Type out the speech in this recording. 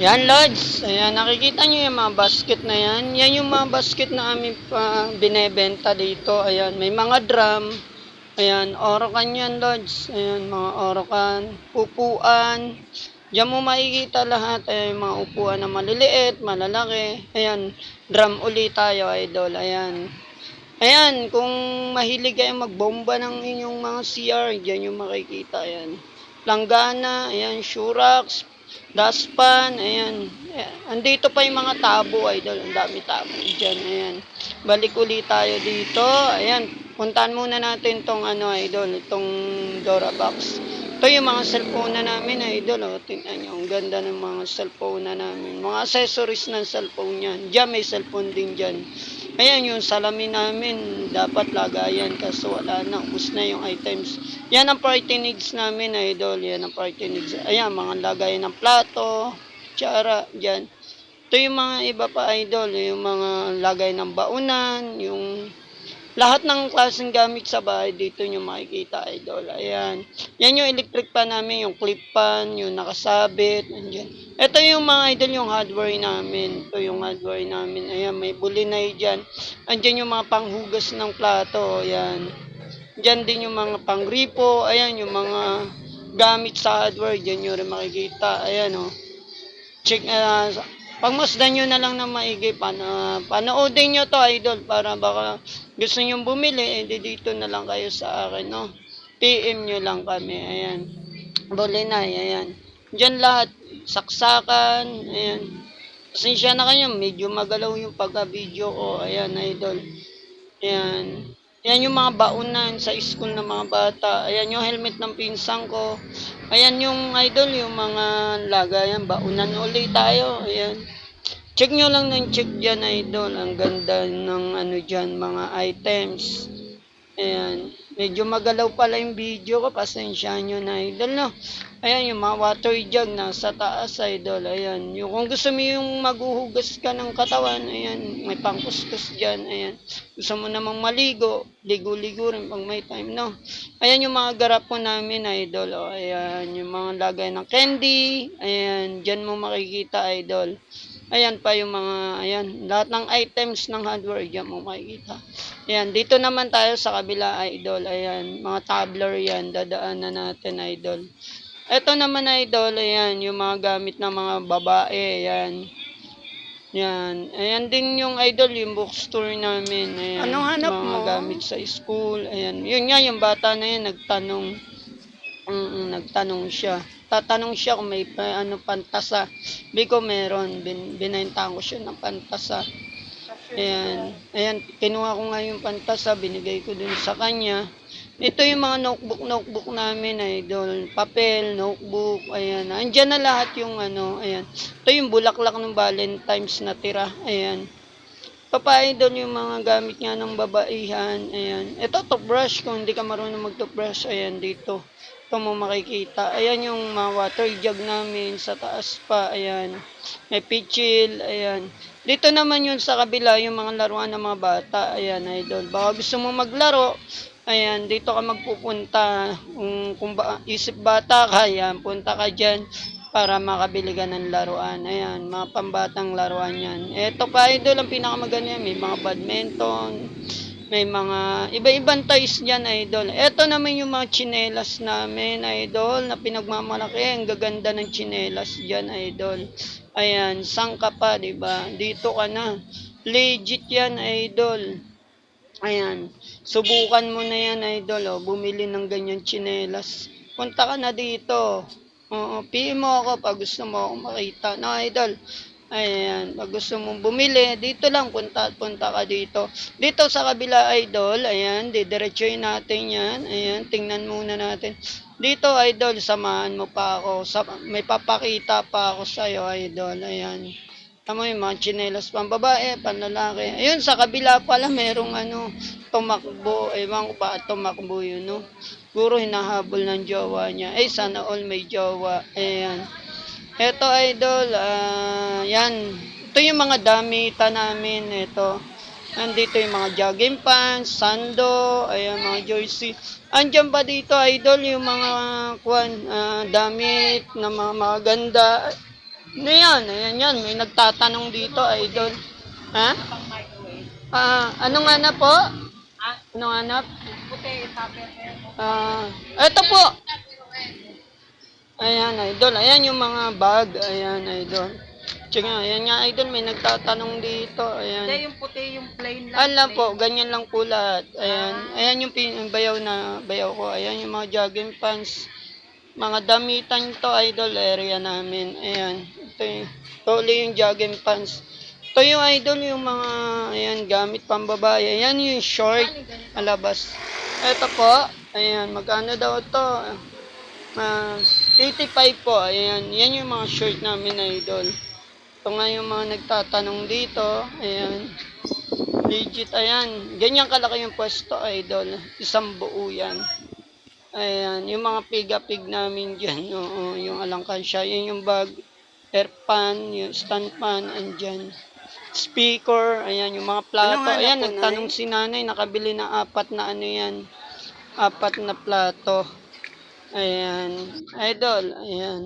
Yan, Lods. Ayan, nakikita nyo yung mga basket na yan. Yan yung mga basket na aming pa binebenta dito. Ayan, may mga drum. Ayan, orokan yan, Lods. Ayan, mga orokan. Upuan. Diyan mo makikita lahat. Ayan, yung mga upuan na maliliit, malalaki. Ayan, drum ulit tayo, idol. Ayan. Ayan, kung mahilig kayo magbomba ng inyong mga CR, diyan yung makikita. Ayan. Langgana, ayan, Shurax, Daspan, ayan. Ayan. Andito pa yung mga tabo, idol. Ang dami tabo dyan, ayan. Balik ulit tayo dito. Ayan, puntahan muna natin tong ano, idol, itong Dora box. Ito yung mga cellphone na namin, idol. Oh. Tingnan nyo, ang ganda ng mga cellphone na namin. Mga accessories ng cellphone yan. Diyan may cellphone din dyan. Ayan yung salamin namin, dapat lagayan kasi wala na, ubus na yung items. Yan ang party needs namin, idol. Yan ang party needs. Ayan, mga lagayan ng plato, tsara, dyan. Ito yung mga iba pa, idol. Yung mga lagay ng baunan, yung lahat ng klaseng gamit sa bahay dito nyo makikita, idol. Ayan. Yan yung electric pan namin, yung clip pan, yung nakasabit, andyan. Ito yung mga idol, yung hardware namin. Ito yung hardware namin. Ayan, may bulinay dyan. Andyan yung mga panghugas ng plato. Ayan. Dyan din yung mga pangripo. Ayan, yung mga gamit sa hardware. Dyan nyo rin makikita. Ayan, oh. Check, uh, pagmasdan nyo na lang na maigi. Pana, panoodin nyo to, idol, para baka gusto nyo bumili, edi dito na lang kayo sa akin, no? PM nyo lang kami. Ayan. Bulinay, ayan. Diyan lahat, saksakan, ayan. Pasensya na kayo, medyo magalaw yung pagka-video ko. Ayan, idol. Ayan. Ayan yung mga baunan sa school ng mga bata. Ayan yung helmet ng pinsang ko. Ayan yung idol, yung mga lagayan. Baunan ulit tayo. Ayan. Check nyo lang ng check dyan, idol. Ang ganda ng ano dyan, mga items. Ayan. Medyo magalaw pala yung video ko. Pasensya nyo na, idol, no? Ayan, yung mga water jug nasa taas, idol. Ayan. Yung, kung gusto mo yung maghuhugas ka ng katawan, ayan, may pangkuskus dyan. Ayan. Gusto mo namang maligo, ligo-ligo rin pag may time, no? Ayan yung mga garap po namin, idol. O, ayan, yung mga lagay ng candy. Ayan, dyan mo makikita, idol. Ayan pa yung mga, ayan, lahat ng items ng hardware, dyan mo makikita. Ayan, dito naman tayo sa kabila, idol. Ayan, mga tabler yan, dadaan na natin, idol. Ito naman, idol, ayan, yung mga gamit ng mga babae, ayan. Yan. Ayan din yung idol, yung bookstore namin. Ayan, Anong hanap mga mo? gamit sa school. Ayan. Yun nga, yung bata na yun, nagtanong. Mm, nagtanong siya. Tatanong siya kung may pa, ano, pantasa. Biko meron. Bin, binenta ko siya ng pantasa. Ayan. Ayan, kinuha ko nga yung pantasa, binigay ko dun sa kanya. Ito yung mga notebook, notebook namin, idol. Papel, notebook, ayan. Andyan na lahat yung ano, ayan. Ito yung bulaklak ng Valentine's na tira, ayan. Papa-idol yung mga gamit nga ng babaihan, ayan. Ito, toothbrush, kung hindi ka marunong mag-toothbrush, ayan, dito. Ito mo makikita. Ayan yung mga water jug namin sa taas pa, ayan. May pitchil, ayan. Dito naman yun sa kabila, yung mga laruan ng mga bata, ayan, idol. Baka gusto mo maglaro, Ayan, dito ka magpupunta. Kung, kung ba, isip bata ka, ayan, punta ka dyan para makabili ka ng laruan. Ayan, mga pambatang laruan yan. Ito pa, idol, ang pinakamaganda yan. May mga badminton, may mga iba-ibang toys dyan, idol. Ito naman yung mga chinelas namin, idol, na pinagmamalaki. Ang gaganda ng chinelas dyan, idol. Ayan, saan ka pa, ba? Dito ka na. Legit yan, idol. Ayan. Subukan mo na yan, idol. Oh. Bumili ng ganyan chinelas. Punta ka na dito. Oo, PM mo ako pag gusto mo ako makita. No, idol. Ayan, pag gusto mong bumili, dito lang, punta, punta ka dito. Dito sa kabila, idol, ayan, didiretsuhin natin yan. Ayan, tingnan muna natin. Dito, idol, samahan mo pa ako. Sa, may papakita pa ako sa'yo, idol. Ayan. Tama yung mga chinelas pang babae, pang lalaki. Ayun, sa kabila pala merong ano, tumakbo. Ewan ko ba tumakbo yun, no? Guro hinahabol ng jowa niya. Eh, sana all may jowa. Ayan. Eto, idol, ah, yan. Ito yung mga damitan namin. Ito. Nandito yung mga jogging pants, sando, ayan, mga jersey. Andiyan ba dito, idol, yung mga kwan, ah, damit na mga maganda. Ano yan? Ayan yan. May nagtatanong dito, idol. Ha? Microwave. Ah, anong hanap po? Ah, Anong hanap? puti. Ah, eto po. Ayan, idol. Ayan yung mga bag. Ayan, idol. Tsaka, ayan nga, idol. May nagtatanong dito. Hindi, Ayan. yung puti, yung plain lang. Alam plain. po, ganyan lang po lahat. Ayan. Ayan yung pin- bayaw na bayaw ko. Ayan yung mga jogging pants. Mga damitan to, idol, area namin. Ayan. Ito yung, totally yung jogging pants. Ito yung idol, yung mga, ayan, gamit pambabae. Ayan yung short, alabas. Ito po, ayan, magkano daw to? Ah, 85 po, ayan. Yan yung mga short namin, idol. Ito nga yung mga nagtatanong dito, ayan. Legit, ayan. Ganyan kalaki yung pwesto, idol. Isang buo yan. Ayan, yung mga pig-pig namin dyan, oo, yung alangkansya, yun yung bag, air pan, yung stand pan, andyan. Speaker, ayan, yung mga plato. Ano na ayan, nagtanong si nanay, nakabili ng apat na ano yan, apat na plato. Ayan, idol, ayan.